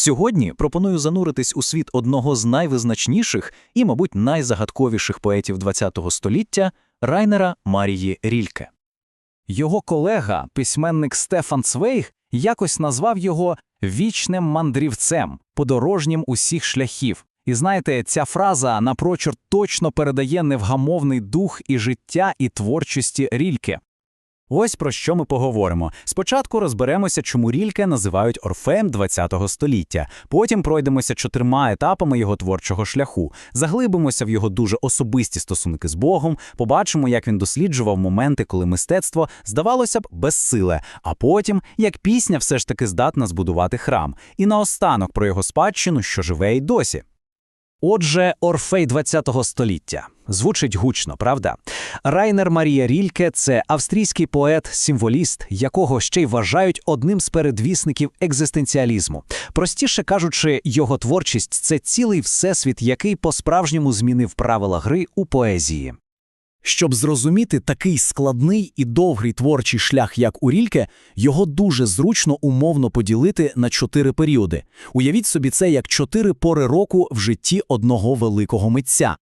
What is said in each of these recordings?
Сьогодні пропоную зануритись у світ одного з найвизначніших і, мабуть, найзагадковіших поетів ХХ століття Райнера Марії Рільке. Його колега, письменник Стефан Цвейг, якось назвав його вічним мандрівцем, подорожнім усіх шляхів. І знаєте, ця фраза напрочуд точно передає невгамовний дух і життя, і творчості Рільке. Ось про що ми поговоримо. Спочатку розберемося, чому Рільке називають Орфеєм ХХ століття. Потім пройдемося чотирма етапами його творчого шляху, заглибимося в його дуже особисті стосунки з Богом, побачимо, як він досліджував моменти, коли мистецтво здавалося б безсиле, а потім як пісня все ж таки здатна збудувати храм. І наостанок про його спадщину, що живе й досі. Отже, Орфей ХХ століття. Звучить гучно, правда? Райнер Марія Рільке це австрійський поет-символіст, якого ще й вважають одним з передвісників екзистенціалізму. Простіше кажучи, його творчість це цілий всесвіт, який по-справжньому змінив правила гри у поезії. Щоб зрозуміти такий складний і довгий творчий шлях, як у Рільке, його дуже зручно умовно поділити на чотири періоди. Уявіть собі це як чотири пори року в житті одного великого митця.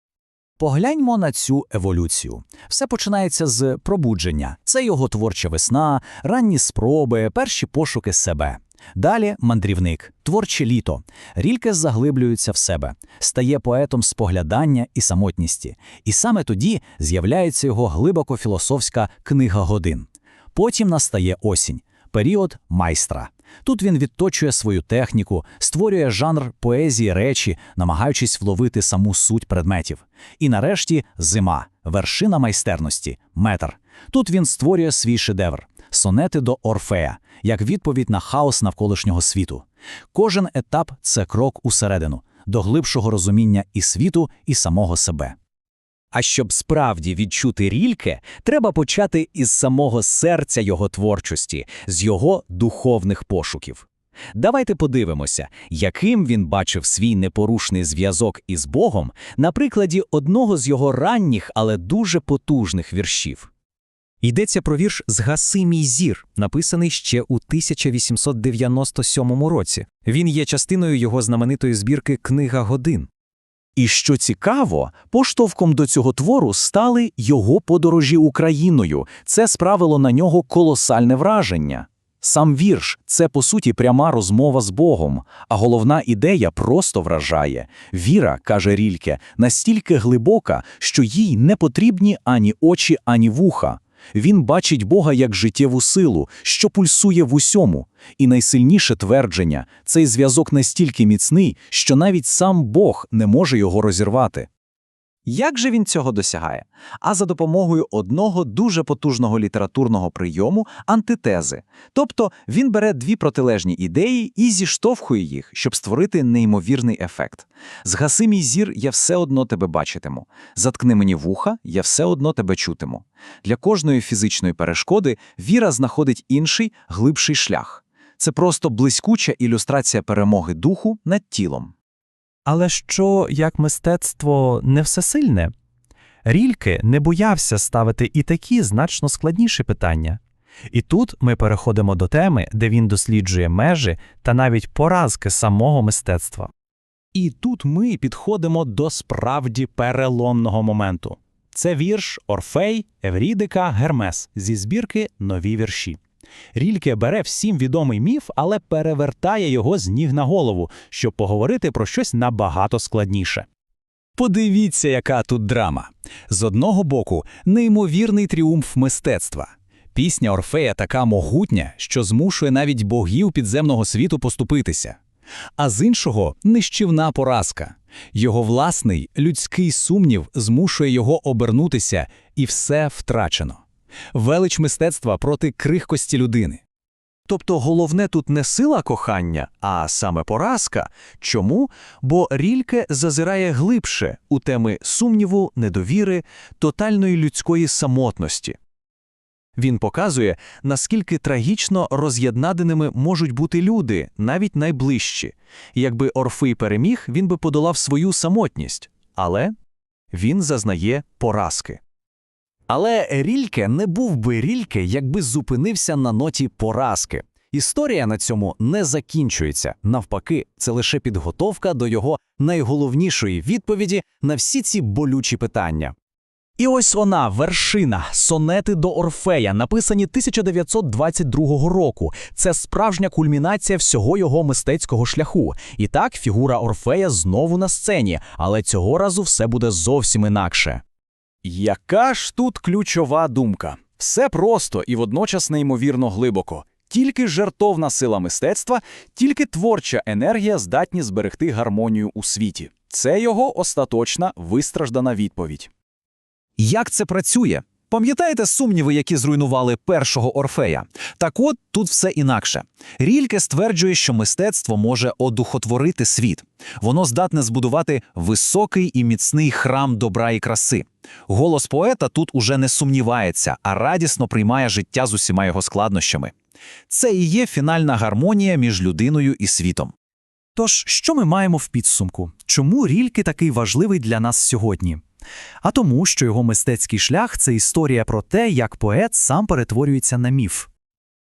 Погляньмо на цю еволюцію. Все починається з пробудження. Це його творча весна, ранні спроби, перші пошуки себе. Далі мандрівник, творче літо. Рільке заглиблюється в себе, стає поетом споглядання і самотністі. І саме тоді з'являється його глибоко філософська книга годин. Потім настає осінь, період майстра. Тут він відточує свою техніку, створює жанр поезії речі, намагаючись вловити саму суть предметів. І нарешті зима, вершина майстерності, метр. Тут він створює свій шедевр сонети до Орфея, як відповідь на хаос навколишнього світу. Кожен етап це крок усередину, до глибшого розуміння і світу, і самого себе. А щоб справді відчути рільке, треба почати із самого серця його творчості, з його духовних пошуків. Давайте подивимося, яким він бачив свій непорушний зв'язок із Богом на прикладі одного з його ранніх, але дуже потужних віршів. Йдеться про вірш «Згаси мій зір», написаний ще у 1897 році. Він є частиною його знаменитої збірки Книга годин. І що цікаво, поштовхом до цього твору стали його подорожі Україною. Це справило на нього колосальне враження. Сам вірш це по суті пряма розмова з Богом, а головна ідея просто вражає. Віра, каже Рільке, настільки глибока, що їй не потрібні ані очі, ані вуха. Він бачить Бога як життєву силу, що пульсує в усьому. І найсильніше твердження цей зв'язок настільки міцний, що навіть сам Бог не може його розірвати. Як же він цього досягає? А за допомогою одного дуже потужного літературного прийому антитези. Тобто він бере дві протилежні ідеї і зіштовхує їх, щоб створити неймовірний ефект. Згаси мій зір, я все одно тебе бачитиму. Заткни мені вуха, я все одно тебе чутиму. Для кожної фізичної перешкоди віра знаходить інший, глибший шлях. Це просто блискуча ілюстрація перемоги духу над тілом. Але що як мистецтво не всесильне? Рільке не боявся ставити і такі значно складніші питання. І тут ми переходимо до теми, де він досліджує межі та навіть поразки самого мистецтва. І тут ми підходимо до справді переломного моменту. Це вірш Орфей, Еврідика, Гермес зі збірки Нові вірші. Рільке бере всім відомий міф, але перевертає його з ніг на голову, щоб поговорити про щось набагато складніше. Подивіться, яка тут драма. З одного боку, неймовірний тріумф мистецтва. Пісня Орфея така могутня, що змушує навіть богів підземного світу поступитися. А з іншого нищівна поразка. Його власний людський сумнів змушує його обернутися, і все втрачено велич мистецтва проти крихкості людини. Тобто головне тут не сила кохання, а саме поразка. Чому? Бо Рільке зазирає глибше у теми сумніву, недовіри, тотальної людської самотності. Він показує, наскільки трагічно роз'єднаденими можуть бути люди, навіть найближчі. Якби Орфей переміг, він би подолав свою самотність, але він зазнає поразки. Але Рільке не був би Рільке, якби зупинився на ноті поразки. Історія на цьому не закінчується. Навпаки, це лише підготовка до його найголовнішої відповіді на всі ці болючі питання. І ось вона, вершина, сонети до Орфея, написані 1922 року. Це справжня кульмінація всього його мистецького шляху. І так, фігура Орфея знову на сцені, але цього разу все буде зовсім інакше. Яка ж тут ключова думка? Все просто і водночас неймовірно глибоко. Тільки жертовна сила мистецтва, тільки творча енергія здатні зберегти гармонію у світі. Це його остаточна вистраждана відповідь. Як це працює? Пам'ятаєте сумніви, які зруйнували першого Орфея? Так от тут все інакше. Рільке стверджує, що мистецтво може одухотворити світ. Воно здатне збудувати високий і міцний храм добра і краси. Голос поета тут уже не сумнівається, а радісно приймає життя з усіма його складнощами. Це і є фінальна гармонія між людиною і світом. Тож, що ми маємо в підсумку? Чому Рільке такий важливий для нас сьогодні? А тому, що його мистецький шлях це історія про те, як поет сам перетворюється на міф.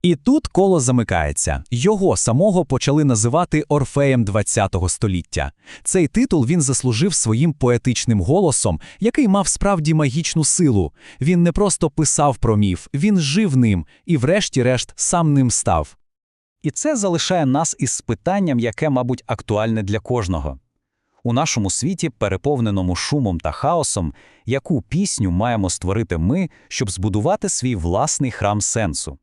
І тут коло замикається. Його самого почали називати Орфеєм ХХ століття. Цей титул він заслужив своїм поетичним голосом, який мав справді магічну силу. Він не просто писав про міф, він жив ним і, врешті-решт, сам ним став. І це залишає нас із питанням, яке, мабуть, актуальне для кожного. У нашому світі, переповненому шумом та хаосом, яку пісню маємо створити ми, щоб збудувати свій власний храм сенсу?